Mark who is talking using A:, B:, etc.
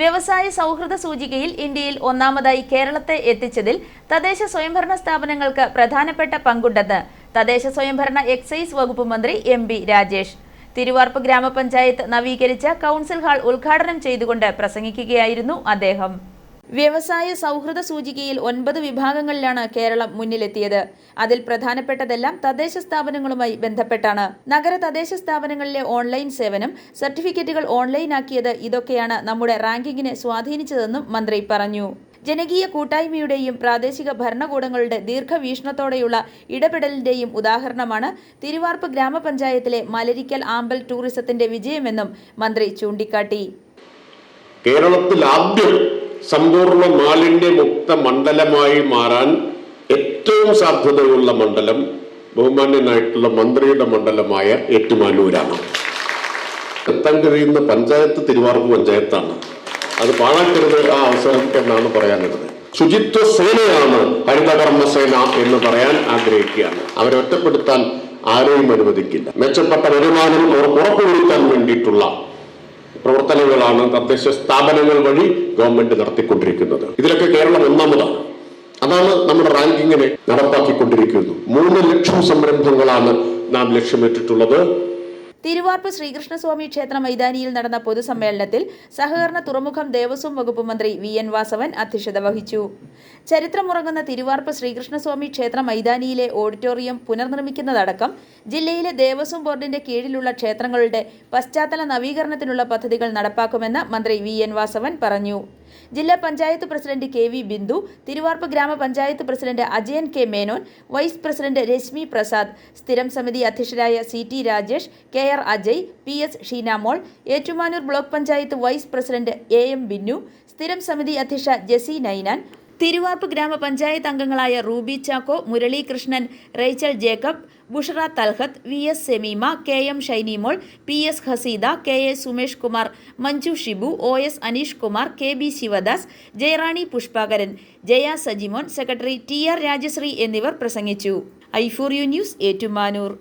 A: വ്യവസായ സൗഹൃദ സൂചികയിൽ ഇന്ത്യയിൽ ഒന്നാമതായി കേരളത്തെ എത്തിച്ചതിൽ തദ്ദേശ സ്വയംഭരണ സ്ഥാപനങ്ങൾക്ക് പ്രധാനപ്പെട്ട പങ്കുണ്ടെന്ന് തദ്ദേശ സ്വയംഭരണ എക്സൈസ് വകുപ്പ് മന്ത്രി എം ബി രാജേഷ്. തിരുവാർപ്പ് ഗ്രാമപഞ്ചായത്ത് നവീകരിച്ച കൗൺസിൽ ഹാൾ ഉദ്ഘാടനം ചെയ്തുകൊണ്ട് പ്രസംഗിക്കുകയായിരുന്നു അദ്ദേഹം. വ്യവസായ സൗഹൃദ സൂചികയിൽ ഒൻപത് വിഭാഗങ്ങളിലാണ് കേരളം മുന്നിലെത്തിയത്. അതിൽ പ്രധാനപ്പെട്ടതെല്ലാം തദ്ദേശ സ്ഥാപനങ്ങളുമായി ബന്ധപ്പെട്ടാണ്. നഗര തദ്ദേശ സ്ഥാപനങ്ങളിലെ ഓൺലൈൻ സേവനം സർട്ടിഫിക്കറ്റുകൾ ഓൺലൈനാക്കിയത് ഇതൊക്കെയാണ് നമ്മുടെ റാങ്കിങ്ങിനെ സ്വാധീനിച്ചതെന്നും മന്ത്രി പറഞ്ഞു. ജനകീയ കൂട്ടായ്മയുടെയും പ്രാദേശിക ഭരണകൂടങ്ങളുടെ ദീർഘവീക്ഷണത്തോടെയുള്ള ഇടപെടലിന്റെയും ഉദാഹരണമാണ് തിരുവാർപ്പ് ഗ്രാമപഞ്ചായത്തിലെ മലരിക്കൽ ആമ്പൽ ടൂറിസത്തിന്റെ വിജയമെന്നും മന്ത്രി ചൂണ്ടിക്കാട്ടി.
B: കേരളത്തിൽ ആദ്യം സമ്പൂർണ മാലിന്യമുക്ത മണ്ഡലമായി മാറാൻ ഏറ്റവും സാധ്യതയുള്ള മണ്ഡലം ബഹുമാന്യനായിട്ടുള്ള മന്ത്രിയുടെ മണ്ഡലമായ ഏറ്റുമാനൂരാണ്. എത്താൻ കഴിയുന്ന പഞ്ചായത്ത് തിരുവാർപ്പ് പഞ്ചായത്താണ്. അത് പാഴാക്കരുത് ആ അവസരം എന്നാണ് പറയാനുള്ളത്. ശുചിത്വ സേനയാണ് ഹരിതകർമ്മ സേന എന്ന് പറയാൻ ആഗ്രഹിക്കുകയാണ്. അവരെ ഒറ്റപ്പെടുത്താൻ ആരെയും അനുവദിക്കില്ല. മെച്ചപ്പെട്ട വരുമാനം ഉറപ്പുവരുത്താൻ വേണ്ടിയിട്ടുള്ള പ്രവർത്തനങ്ങളാണ് തദ്ദേശ സ്ഥാപനങ്ങൾ വഴി ഗവൺമെന്റ് നടത്തിക്കൊണ്ടിരിക്കുന്നത്. ഇതിലൊക്കെ കേരളം ഒന്നാമതാണ്. അതാണ് നമ്മുടെ റാങ്കിങ്ങിനെ നടപ്പാക്കിക്കൊണ്ടിരിക്കുന്നത്. മൂന്ന് ലക്ഷം സംരംഭങ്ങളാണ് നാം ലക്ഷ്യമിട്ടിട്ടുള്ളത്.
A: തിരുവാർപ്പ് ശ്രീകൃഷ്ണസ്വാമി ക്ഷേത്ര മൈതാനിയിൽ നടന്ന പൊതുസമ്മേളനത്തിൽ സഹകരണ തുറമുഖം ദേവസ്വം വകുപ്പ് മന്ത്രി വി എൻ വാസവൻ അധ്യക്ഷത വഹിച്ചു. ചരിത്രമുറങ്ങുന്ന തിരുവാർപ്പ് ശ്രീകൃഷ്ണസ്വാമി ക്ഷേത്ര മൈതാനിയിലെ ഓഡിറ്റോറിയം പുനർനിർമ്മിക്കുന്നതടക്കം ജില്ലയിലെ ദേവസ്വം ബോർഡിന്റെ കീഴിലുള്ള ക്ഷേത്രങ്ങളുടെ പശ്ചാത്തല നവീകരണത്തിനുള്ള പദ്ധതികൾ നടപ്പാക്കുമെന്ന് മന്ത്രി വി എൻ വാസവൻ പറഞ്ഞു. ജില്ലാ panchayat president K V Bindu Thiruvarppu ഗ്രാമപഞ്ചായത്ത് president Ajayan K Menon vice president Reshmi Prasad സ്ഥിരം സമിതി അധ്യക്ഷരായ C T Rajesh K R Ajay P S Sheenamol Ettumanoor block panchayat vice president A M Binnu സ്ഥിരം സമിതി അധ്യക്ഷ ജെസി നൈനാൻ തിരുവാർപ്പ് ഗ്രാമപഞ്ചായത്ത് അംഗങ്ങളായ Ruby Chacko Muralikrishnan Rachel Jacob Bushara Thalhath V S Semeema K M Shinymol P S Haseeda K A Sumesh Kumar Manju Shibu O S Aneesh Kumar K B Sivadas Jayarani Pushpakaran Jaya Sajimon secretary T R Rajasree എന്നിവർ പ്രസംഗിച്ചു. I four U news Ettumanoor.